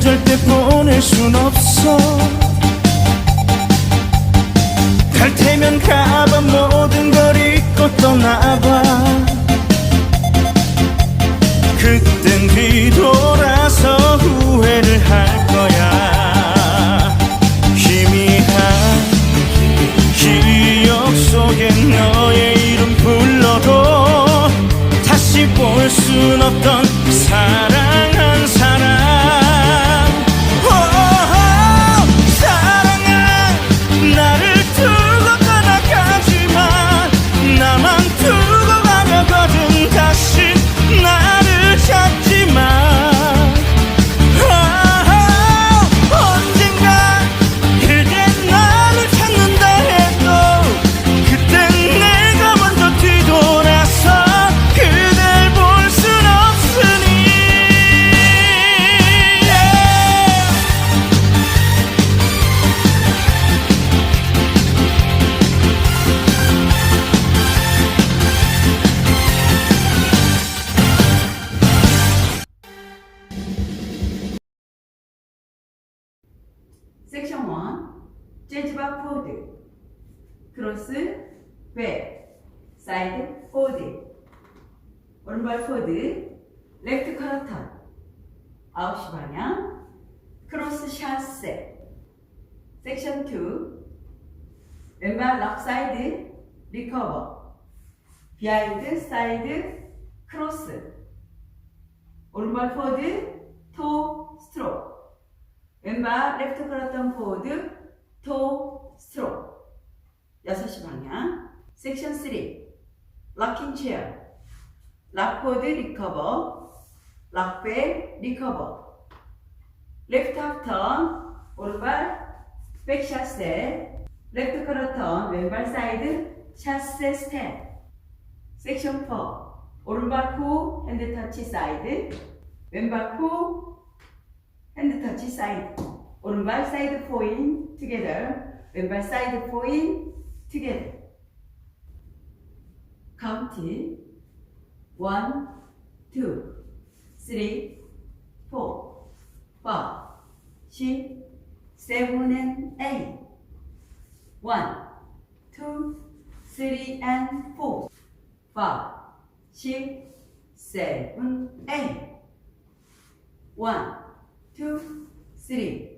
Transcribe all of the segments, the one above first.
절대 보낼 순 없어. 갈 테면 가봐 모든 걸 잊고 떠나봐. 그땐 뒤돌아서 후회를 할 거야. 희미한 기억 속에 너의 이름 불러도 다시 볼 순 없던 사랑 섹션 1 재즈바 포드 크로스 백 사이드 포드 오른발 포드 레프트 카라턴 9시 방향 크로스 샷세 섹션 2 왼발 락 사이드 리커버 비하인드 사이드 크로스 오른발 포드 토 왼발 레프트 크라턴 포워드 토 스트로크 6시 방향. 섹션 3 락킹 체어 락포드 리커버 락백 리커버 레프트 합턴 오른발 백 샷세 레프트 크라턴 왼발 사이드 샷세 스텝 섹션 4 오른발 후 핸드 터치 사이드 왼발 후 핸드 터치 사이드 오른발 사이드 포인 together 왼발 사이드 포인 together 카운트 1 2 3 4 5 6 7 and 8 1 2 3 and 4 5 6 7 8 1 two, three,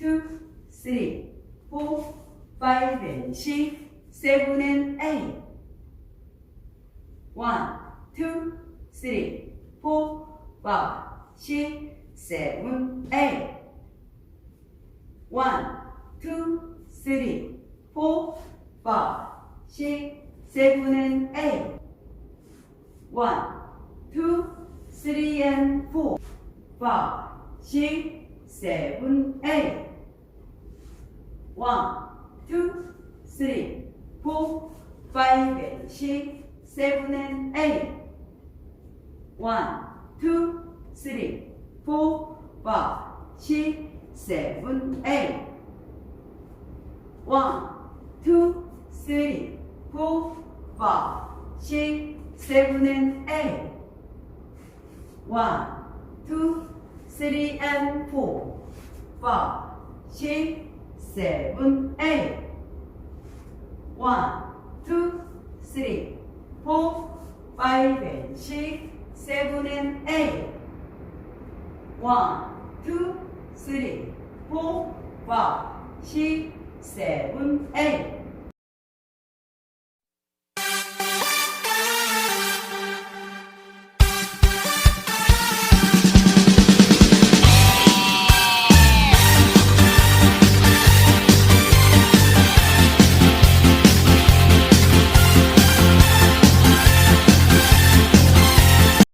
two, three, four, five, and six, seven, and eight. One, two, three, four, five, six, seven, eight. One, two, three, four, five, six, seven, and eight. One, two, three, and four, five, six, seven, eight. One, two, three, four, five, and six, seven, and eight. One, two, three, four, five, six, seven, eight. One, two, three, four, five, six, seven, and eight. One, two, three, and four, five, six, seven, eight. One, two, three, four, five, and six, seven, and eight. One, two, three, four, five, six, seven, eight.